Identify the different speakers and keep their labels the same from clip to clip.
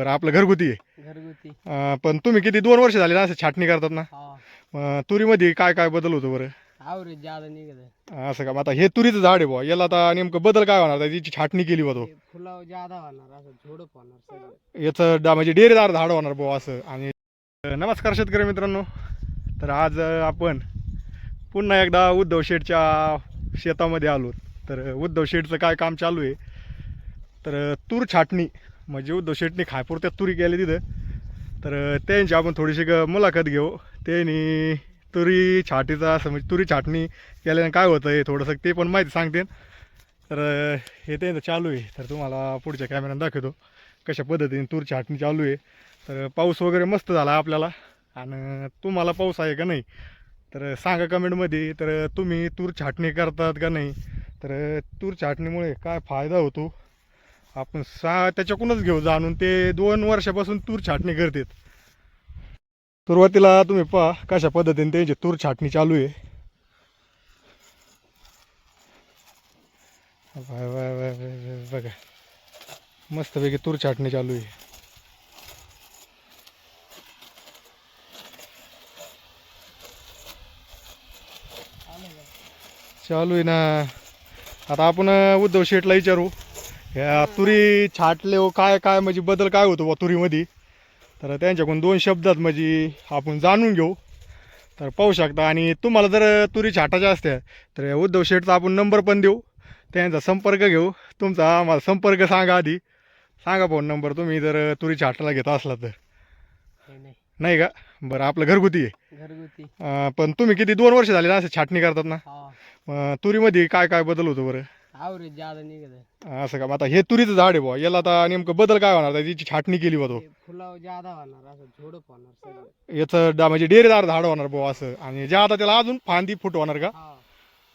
Speaker 1: बरं आपलं घरगुती आहे.
Speaker 2: घरगुती.
Speaker 1: अं, पण तुम्ही किती दोन वर्ष झाले ना असं छाटणी करतात ना?
Speaker 2: हा.
Speaker 1: अं, तुरीमध्ये काय काय बदल होतो बरं?
Speaker 2: आवरेज ज्यादा निघत
Speaker 1: असं का? मग आता हे तुरीचं झाड आहे बुवा. याला आता नेमकं बदल काय होणार? त्याची छाटणी केली बा तो.
Speaker 2: फुलाव ज्यादा होणार असं झोडप होणार सगळं.
Speaker 1: याचं डा म्हणजे डेरेदार झाड होणार बुवा असं. आणि नमस्कार शेतकरी मित्रांनो. तर आज अं, आपण पुन्हा एकदा उद्धव शेठच्या शेतामध्ये आलो. तर उद्धव शेठचं काय काम चालू आहे? तर अं, तूर छाटणी. म्हणजे उद्धव शेठने खायपुरत्या तुरी केली तिथं. तर त्यांची आपण थोडीशी मुलाखत घेऊ. त्यांनी तुरी छाटीचा असं म्हणजे तुरी छाटणी केल्याने काय होतं हे थोडंसं ते पण माहिती सांगते तर हे त्यांचं चालू आहे. तर तुम्हाला पुढच्या कॅमेऱ्यानं दाखवतो कशा पद्धतीने तूर छाटणी चालू आहे. तर पाऊस वगैरे मस्त झाला आपल्याला. आणि तुम्हाला पाऊस आहे का नाही? तर सांगा कमेंटमध्ये तर तुम्ही तूर छाटणी करतात का नाही? तर तूर छाटणीमुळे काय फायदा होतो? आपण सा त्याच्याकडूनच घेऊ जाणून. ते दोन वर्षापासून तूर छाटणी करतात. सुरुवातीला तुम्ही पहा कशा पद्धतीने त्यांची तूर छाटणी चालू आहे. वाय वाय वाय वाय वाय बघा. मस्तपैकी तूर छाटणी चालू आहे. चालू आहे ना. आता आपण उद्धव शेठला विचारू. ह्या तुरी छाटले हो काय काय म्हणजे बदल काय होतो बा तुरीमध्ये? तर त्यांच्याकडून दोन शब्दात म्हणजे आपण जाणून घेऊ. तर पाहू शकता आणि तुम्हाला जर तुरी छाटाच्या असत्या तर उद्धव शेठचा आपण नंबर पण देऊ. त्यांचा संपर्क घेऊ. तुमचा आम्हाला संपर्क सांगा आधी. सांगा फोन नंबर तुम्ही जर तुरी छाटायला घेत असला तर.
Speaker 2: नाही
Speaker 1: का? बरं आपलं घरगुती आहे.
Speaker 2: घरगुती.
Speaker 1: पण तुम्ही किती दोन वर्ष झाले ना असं छाटणी करतात ना? तुरीमध्ये काय काय बदल होतो बरं?
Speaker 2: आवरेज ज्यादा निघत
Speaker 1: असं का? मग आता हे तुरीचं झाड आहे बुवा. याला आता नेमकं बदल काय होणार? त्याची छाटणी केली बा तो.
Speaker 2: फुलाव ज्यादा होणार असं झोडप होणार सगळं.
Speaker 1: याचं डा म्हणजे डेरेदार झाड होणार बुवा असं. आणि जे आता त्याला अजून फांदी फुट होणार का?
Speaker 2: हा.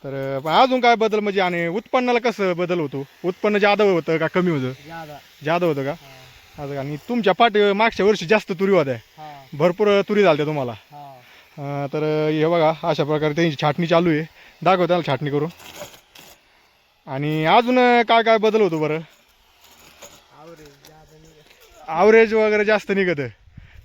Speaker 1: तर अजून काय बदल म्हणजे आणि उत्पन्नाला कसं बदल होतो? उत्पन्न जादा होतं का कमी होतं?
Speaker 2: ज्यादा.
Speaker 1: जादा होतं का?
Speaker 2: हा.
Speaker 1: असं का? आणि तुमच्या पाठ मागच्या वर्षी जास्त तुरी होत्या.
Speaker 2: हा.
Speaker 1: भरपूर तुरी झाल्या तुम्हाला.
Speaker 2: हा.
Speaker 1: अं, तर हे बघा अशा प्रकारे त्यांची छाटणी चालू आहे. दाखव त्याला छाटणी करून. आणि अजून काय काय बदल होतो बरं?
Speaker 2: आवरेज
Speaker 1: ॲव्हरेज वगैरे जास्त निघतं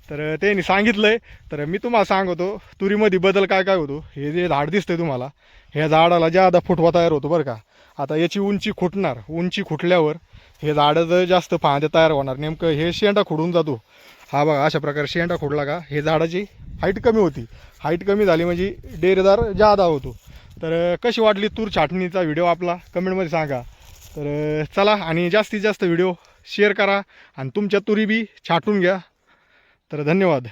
Speaker 1: तर त्यांनी सांगितलंय. तर मी तुम्हाला सांगतो तुरीमध्ये बदल काय काय होतो? हे जे झाड दिसतंय तुम्हाला ह्या झाडाला जादा फुटवा तयार होतो बरं का. आता याची उंची खुटणार उंची खुटल्यावर हे झाडं जास्त फांद्या तयार होणार नेमकं हे शेंडा खुडून जातो. हा बघा अशा प्रकारे शेंडा खुडला का हे झाडाची हाईट कमी होती. हाईट कमी झाली म्हणजे डेरेदार जादा होतो. तर कशी वाटली तूर छाटणीचा व्हिडिओ आपला? कमेंटमध्ये सांगा. तर चला आणि जास्तीत जास्त व्हिडिओ शेअर करा आणि तुमच्या तुरी बी छाटून घ्या. तर धन्यवाद.